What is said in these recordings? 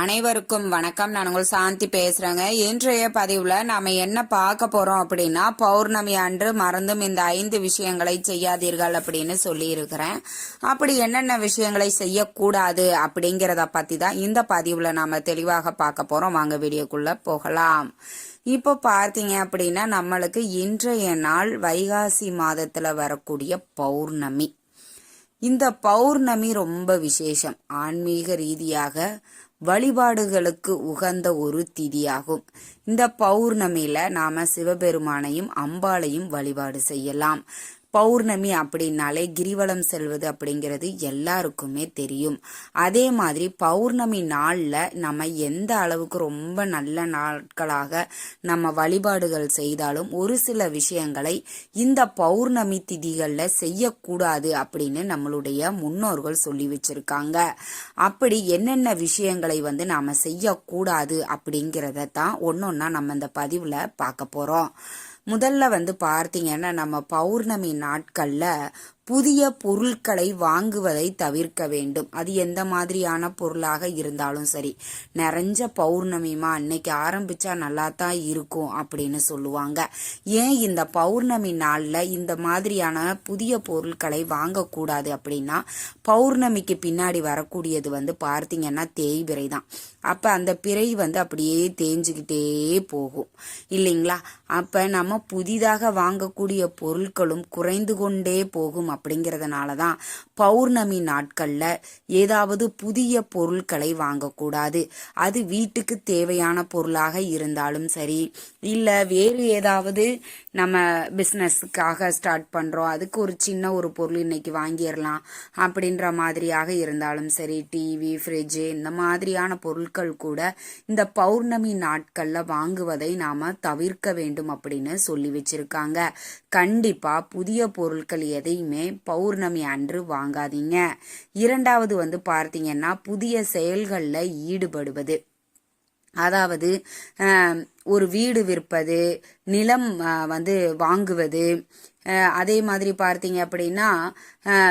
அனைவருக்கும் வணக்கம். நான் உங்கள் சாந்தி பேசுறேங்க. இன்றைய பதிவுல நாம என்ன பார்க்க போறோம் அப்படின்னா பௌர்ணமி அன்று மறந்தும் இந்த ஐந்து விஷயங்களை செய்யாதீர்கள் அப்படின்னு சொல்லி இருக்கிறேன் அப்படி என்னென்ன விஷயங்களை செய்யக்கூடாது அப்படிங்கிறத பத்தி தான் இந்த பதிவுல நாம தெளிவாக பார்க்க போறோம். வாங்க வீடியோக்குள்ள போகலாம். இப்போ பார்த்தீங்க அப்படின்னா நம்மளுக்கு இன்றைய நாள் வைகாசி மாதத்துல வரக்கூடிய பௌர்ணமி. இந்த பௌர்ணமி ரொம்ப விசேஷம். ஆன்மீக ரீதியாக வழிபாடுகளுக்கு உகந்த ஒரு திதியாகும். இந்த பௌர்ணமியில நாம சிவபெருமானையும் அம்பாளையும் வழிபாடு செய்யலாம். பௌர்ணமி அப்படின்னாலே கிரிவலம் செல்வது அப்படிங்கிறது எல்லாருக்குமே தெரியும். அதே மாதிரி பௌர்ணமி நாளில் நம்ம எந்த அளவுக்கு ரொம்ப நல்ல நாட்களாக நம்ம வழிபாடுகள் செய்தாலும் ஒரு சில விஷயங்களை இந்த பௌர்ணமி திதிகளில் செய்யக்கூடாது அப்படின்னு நம்மளுடைய முன்னோர்கள் சொல்லி வச்சிருக்காங்க. அப்படி என்னென்ன விஷயங்களை வந்து நாம் செய்யக்கூடாது அப்படிங்கிறத தான் ஒன்னொன்னா நம்ம இந்த பதிவில் பார்க்க போகிறோம் முதல்ல வந்து பார்த்தீங்கன்னா நம்ம பௌர்ணமி நாட்களில் புதிய பொருட்களை வாங்குவதை தவிர்க்க வேண்டும். அது எந்த மாதிரியான பொருளாக இருந்தாலும் சரி. நிறைஞ்ச பௌர்ணமிமா அன்னைக்கு ஆரம்பிச்சா நல்லா தான் இருக்கும் அப்படின்னு சொல்லுவாங்க. ஏன் இந்த பௌர்ணமி நாளில் இந்த மாதிரியான புதிய பொருட்களை வாங்கக்கூடாது அப்படின்னா பௌர்ணமிக்கு பின்னாடி வரக்கூடியது வந்து பார்த்தீங்கன்னா தேய்பிறை தான். அப்போ அந்த பிறை வந்து அப்படியே தேஞ்சுக்கிட்டே போகும். இல்லைங்களா? அப்போ நம்ம புதிதாக வாங்கக்கூடிய பொருட்களும் குறைந்து கொண்டே போகும் அப்படிங்கிறதுனால தான் பௌர்ணமி நாட்களில் ஏதாவது புதிய பொருட்களை வாங்கக்கூடாது. அது வீட்டுக்கு தேவையான பொருளாக இருந்தாலும் சரி இல்லை வேறு ஏதாவது நம்ம பிஸ்னஸுக்காக ஸ்டார்ட் பண்ணுறோம் அதுக்கு ஒரு சின்ன ஒரு பொருள் இன்னைக்கு வாங்கிடலாம் அப்படின்ற மாதிரியாக இருந்தாலும் சரி டிவி ஃப்ரிட்ஜு இந்த மாதிரியான பொருட்கள் கூட இந்த பௌர்ணமி நாட்களில் வாங்குவதை நாம் தவிர்க்க வேண்டும் அப்படின்னு சொல்லி வச்சிருக்காங்க. கண்டிப்பாக புதிய பொருட்கள் எதையுமே பௌர்ணமி அன்று வாங்காதீங்க. இரண்டாவது வந்து பார்த்தீங்கன்னா புதிய செயல்களில் ஈடுபடுவது. அதாவது அஹ், ஒரு வீடு விற்பது நிலம் அஹ், வந்து வாங்குவது அதே மாதிரி பார்த்தீங்க அப்படின்னா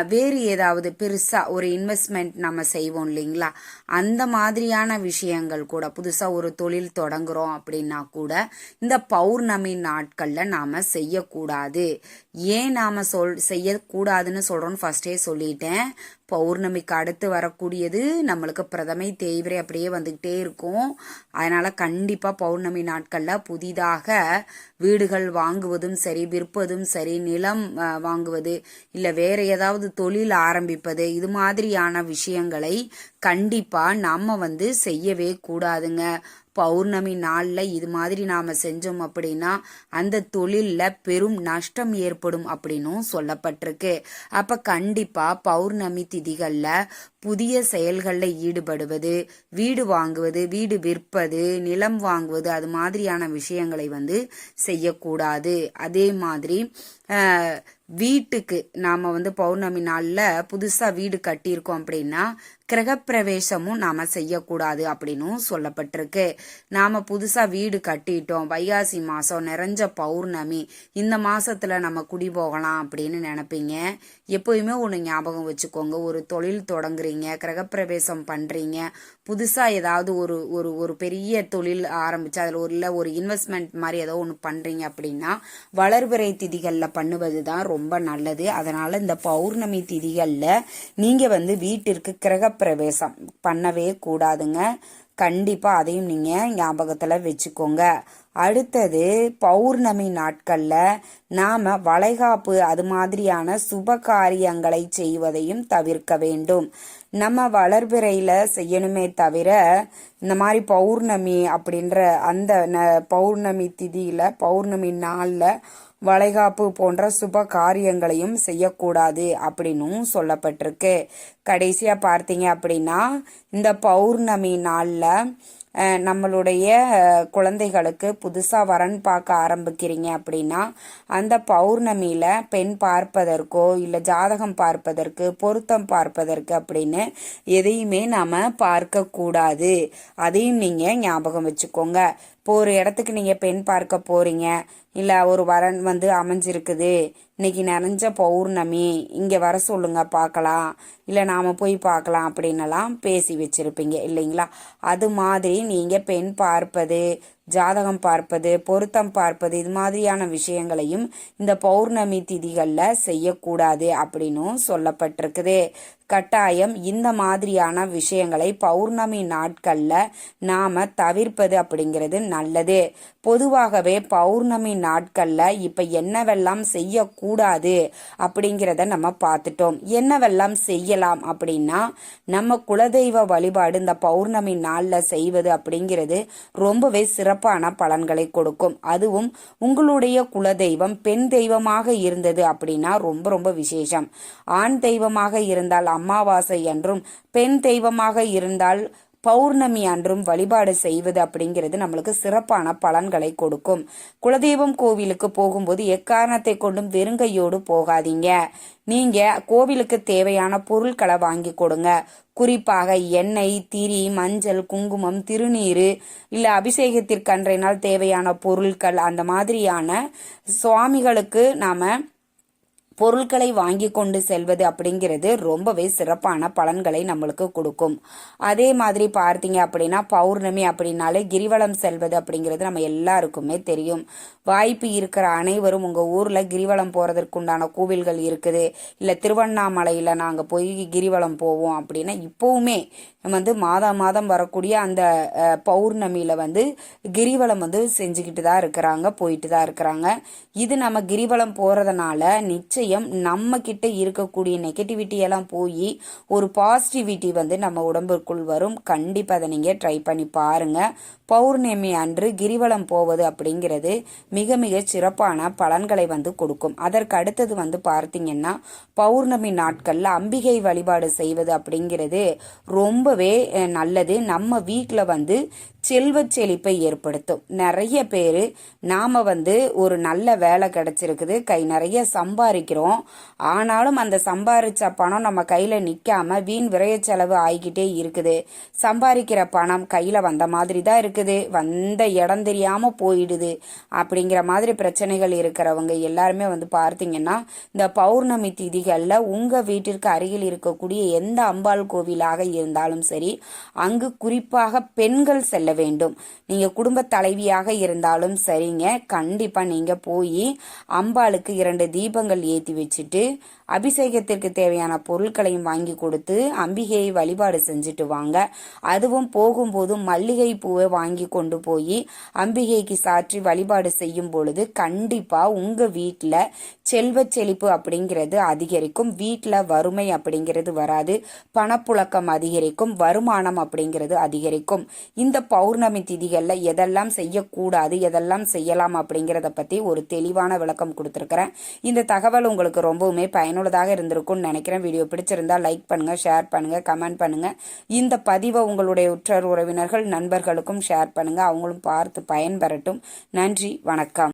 வேறு ஏதாவது பெருசாக ஒரு இன்வெஸ்ட்மெண்ட் நம்ம செய்வோம் இல்லைங்களா? அந்த மாதிரியான விஷயங்கள் கூட புதுசாக ஒரு தொழில் தொடங்குகிறோம் அப்படின்னா கூட இந்த பௌர்ணமி நாட்களில் நாம் செய்யக்கூடாது. ஏன் நாம் சொல் செய்யக்கூடாதுன்னு சொல்கிறோன்னு ஃபஸ்ட்டே சொல்லிட்டேன். பௌர்ணமிக்கு அடுத்து வரக்கூடியது நம்மளுக்கு பிரதமை தேய்பிரை அப்படியே வந்துக்கிட்டே இருக்கும். அதனால் கண்டிப்பாக பௌர்ணமி நாட்களில் புதிதாக வீடுகள் வாங்குவதும் சரி விற்பதும் சரி நிலம் வாங்குவது இல்ல வேற ஏதாவது தொழில் ஆரம்பிப்பது இது மாதிரியான விஷயங்களை கண்டிப்பா நாம வந்து செய்யவே கூடாதுங்க. பௌர்ணமி நாளில் இது மாதிரி நாம் செஞ்சோம் அப்படின்னா அந்த தொழிலில் பெரும் நஷ்டம் ஏற்படும் அப்படின்னும் சொல்லப்பட்டிருக்கு. அப்போ கண்டிப்பாக பௌர்ணமி திதிகளில் புதிய செயல்களில் ஈடுபடுவது வீடு வாங்குவது வீடு விற்பது நிலம் வாங்குவது அது மாதிரியான விஷயங்களை வந்து செய்யக்கூடாது. அதே மாதிரி வீட்டுக்கு நாம் வந்து பௌர்ணமி நாளில் புதுசாக வீடு கட்டியிருக்கோம் அப்படின்னா கிரகப்பிரவேசமும் நாம செய்யக்கூடாது அப்படின்னும் சொல்லப்பட்டிருக்கு. நாம புதுசா வீடு கட்டிட்டோம். வைகாசி மாசம் நிறைஞ்ச பௌர்ணமி. இந்த மாசத்துல நம்ம குடி போகலாம் அப்படின்னு நினைப்பீங்க. எப்பயுமே ஒன்று ஞாபகம் வச்சுக்கோங்க. ஒரு தொழில் தொடங்குறீங்க கிரகப்பிரவேசம் பண்றீங்க. புதுசா ஏதாவது ஒரு ஒரு ஒரு பெரிய தொழில் ஆரம்பிச்சு அதில் ஒரு இல்லை ஒரு இன்வெஸ்ட்மெண்ட் மாதிரி ஏதோ ஒன்று பண்றீங்க அப்படின்னா வளர்பிறை திதிகளில் பண்ணுவது தான் ரொம்ப நல்லது. அதனால இந்த பௌர்ணமி திதிகளில் நீங்க வந்து வீட்டிற்கு கிரக கிரகப்பிரவேசம் பண்ணவே கூடாதுங்க. கண்டிப்பாக அதையும் நீங்கள் ஞாபகத்தில் வச்சுக்கோங்க. அடுத்தது பௌர்ணமி நாட்களில் நாம் வளைகாப்பு அது மாதிரியான சுப காரியங்களை செய்வதையும் தவிர்க்க வேண்டும். நம்ம வளர்பிறையில் செய்யணுமே தவிர இந்த மாதிரி பௌர்ணமி அப்படின்ற அந்த ந- பௌர்ணமி திதியில் பௌர்ணமி நாளில் வளைகாப்பு போன்ற சுப காரியங்களையும் செய்யக்கூடாது அப்படின்னும் சொல்லப்பட்டிருக்கு. கடைசியாக பார்த்தீங்க அப்படின்னா இந்த பௌர்ணமி நாளில் நம்மளுடைய குழந்தைகளுக்கு புதுசாக வரன் பார்க்க ஆரம்பிக்கிறீங்க அப்படின்னா அந்த பௌர்ணமியில் பெண் பார்ப்பதற்கோ இல்லை ஜாதகம் பார்ப்பதற்கு பொருத்தம் பார்ப்பதற்கு அப்படின்னு எதையுமே நாம் பார்க்கக்கூடாது அதையும் நீங்கள் ஞாபகம் வச்சுக்கோங்க. இப்போ ஒரு இடத்துக்கு நீங்கள் பெண் பார்க்க போகிறீங்க இல்லை ஒரு வரன் வந்து அமைஞ்சிருக்குது. இன்னைக்கு நிறைஞ்ச பௌர்ணமி. இங்கே வர சொல்லுங்க பார்க்கலாம் இல்லை நாம் போய் பார்க்கலாம் அப்படின்னலாம் பேசி வச்சுருப்பீங்க இல்லைங்களா? அது மாதிரி நீங்கள் பெண் பார்ப்பது ஜாதகம் பார்ப்பது பொருத்தம் பார்ப்பது இது மாதிரியான விஷயங்களையும் இந்த பௌர்ணமி திதிகளில் செய்யக்கூடாது அப்படின்னும் சொல்லப்பட்டிருக்குது. கட்டாயம் இந்த மாதிரியான விஷயங்களை பௌர்ணமி நாட்களில் நாம் தவிர்ப்பது அப்படிங்கிறது நல்லது. பொதுவாகவே பௌர்ணமி நாட்களில் இப்போ என்னவெல்லாம் செய்யக்கூடாது அப்படிங்கிறத நம்ம பார்த்துட்டோம். என்னவெல்லாம் செய்யலாம் அப்படின்னா நம்ம குலதெய்வ வழிபாடு இந்த பௌர்ணமி நாளில் செய்வது அப்படிங்கிறது ரொம்பவே சிறப்பான பலன்களை கொடுக்கும். அதுவும் உங்களுடைய குலதெய்வம் பெண் தெய்வமாக இருந்தது அப்படின்னா ரொம்ப ரொம்ப விசேஷம். ஆண் தெய்வமாக இருந்தால் அமாவாசை என்றும் பெண் தெய்வமாக இருந்தால் பௌர்ணமி அன்றும் வழிபாடு செய்வது அப்படிங்கிறது நம்மளுக்கு சிறப்பான பலன்களை கொடுக்கும். குலதெய்வம் கோவிலுக்கு போகும்போது எக்காரணத்தை கொண்டும் வெறுங்கையோடு போகாதீங்க. நீங்க கோவிலுக்கு தேவையான பொருட்களை வாங்கி கொடுங்க. குறிப்பாக எண்ணெய் திரி மஞ்சள் குங்குமம் திருநீர் இல்ல அபிஷேகத்திற்கு அன்றைய நாள் தேவையான பொருட்கள் அந்த மாதிரியான சுவாமிகளுக்கு நாம பொருட்களை வாங்கி கொண்டு செல்வது அப்படிங்கிறது ரொம்பவே சிறப்பான பலன்களை நம்மளுக்கு கொடுக்கும். அதே மாதிரி பார்த்தீங்க அப்படின்னா பௌர்ணமி அப்படின்னாலே கிரிவலம் செல்வது அப்படிங்கிறது நம்ம எல்லாருக்குமே தெரியும். வாய்ப்பு இருக்கிற அனைவரும் உங்கள் ஊரில் கிரிவலம் போகிறதற்குண்டான கோவில்கள் இருக்குது. இல்லை திருவண்ணாமலையில் நாங்கள் போய் கிரிவலம் போவோம் அப்படின்னா இப்போவுமே வந்து மாதம் மாதம் வரக்கூடிய அந்த பௌர்ணமியில் வந்து கிரிவலம் வந்து செஞ்சுக்கிட்டு தான் இருக்கிறாங்க போயிட்டு தான் இருக்கிறாங்க. இது நம்ம கிரிவலம் போகிறதுனால நிச்சயம் நம்ம கிட்ட இருக்கக்கூடிய நெகட்டிவிட்டி எல்லாம் போய் ஒரு பாசிட்டிவிட்டி வந்து நம்ம உடம்புக்குள் வரும். கண்டிப்பாக அதை நீங்கள் ட்ரை பண்ணி பாருங்கள் பௌர்ணமி அன்று கிரிவலம் போவது அப்படிங்கிறது மிக மிக சிறப்பான பலன்களை வந்து கொடுக்கும். அதற்கு அடுத்தது வந்து பார்த்தீங்கன்னா பௌர்ணமி நாட்களில் அம்பிகை வழிபாடு செய்வது அப்படிங்கிறது ரொம்பவே நல்லது. நம்ம வீட்டில் வந்து செல்வ செழிப்பை ஏற்படுத்தும். நிறைய பேர் நாம் வந்து ஒரு நல்ல வேலை கிடச்சிருக்குது கை நிறைய சம்பாதிக்கிறோம் ஆனாலும் அந்த சம்பாதிச்ச பணம் நம்ம கையில் நிற்காம வீண் விரைய செலவு ஆகிக்கிட்டே இருக்குது. சம்பாதிக்கிற பணம் கையில் வந்த மாதிரி தான் இருக்குது. வந்த இடம் தெரியாமல் போயிடுது. அப்படிங்கிற மாதிரி பிரச்சனைகள் இருக்கிறவங்க எல்லாருமே வந்து பார்த்தீங்கன்னா இந்த பௌர்ணமி திதிகளில் உங்கள் வீட்டிற்கு அருகில் இருக்கக்கூடிய எந்த அம்பாள் கோவிலாக இருந்தாலும் சரி அங்கு குறிப்பாக பெண்கள் செல்ல வேண்டும். நீங்க குடும்ப தலைவியாக இருந்தாலும் சரிங்க. கண்டிப்பா நீங்க போய் அம்பாளுக்கு இரண்டு தீபங்கள் ஏற்றி வச்சுட்டு அபிஷேகத்திற்கு தேவையான பொருட்களையும் வாங்கி கொடுத்து அம்பிகையை வழிபாடு செஞ்சுட்டு வாங்க. அதுவும் போகும்போது மல்லிகை பூவை வாங்கி கொண்டு போய் அம்பிகைக்கு சாற்றி வழிபாடு செய்யும் பொழுது கண்டிப்பா உங்க வீட்டில் செல்வ செழிப்பு அப்படிங்கிறது அதிகரிக்கும். வீட்டில் வறுமை அப்படிங்கிறது வராது. பணப்புழக்கம் அதிகரிக்கும். வருமானம் அப்படிங்கிறது அதிகரிக்கும். இந்த பௌர்ணமி திதிகளில் எதெல்லாம் செய்யக்கூடாது எதெல்லாம் செய்யலாம் அப்படிங்கிறத பற்றி ஒரு தெளிவான விளக்கம் கொடுத்துருக்குறேன். இந்த தகவல் உங்களுக்கு ரொம்பவுமே பயனுள்ளதாக இருந்திருக்கும்னு நினைக்கிறேன். வீடியோ பிடிச்சிருந்தா லைக் பண்ணுங்கள் ஷேர் பண்ணுங்கள் கமெண்ட் பண்ணுங்கள் இந்த பதிவை உங்களுடைய உற்றார் உறவினர்கள் நண்பர்களுக்கும் ஷேர் பண்ணுங்கள் அவங்களும் பார்த்து பயன்பெறட்டும். நன்றி வணக்கம்.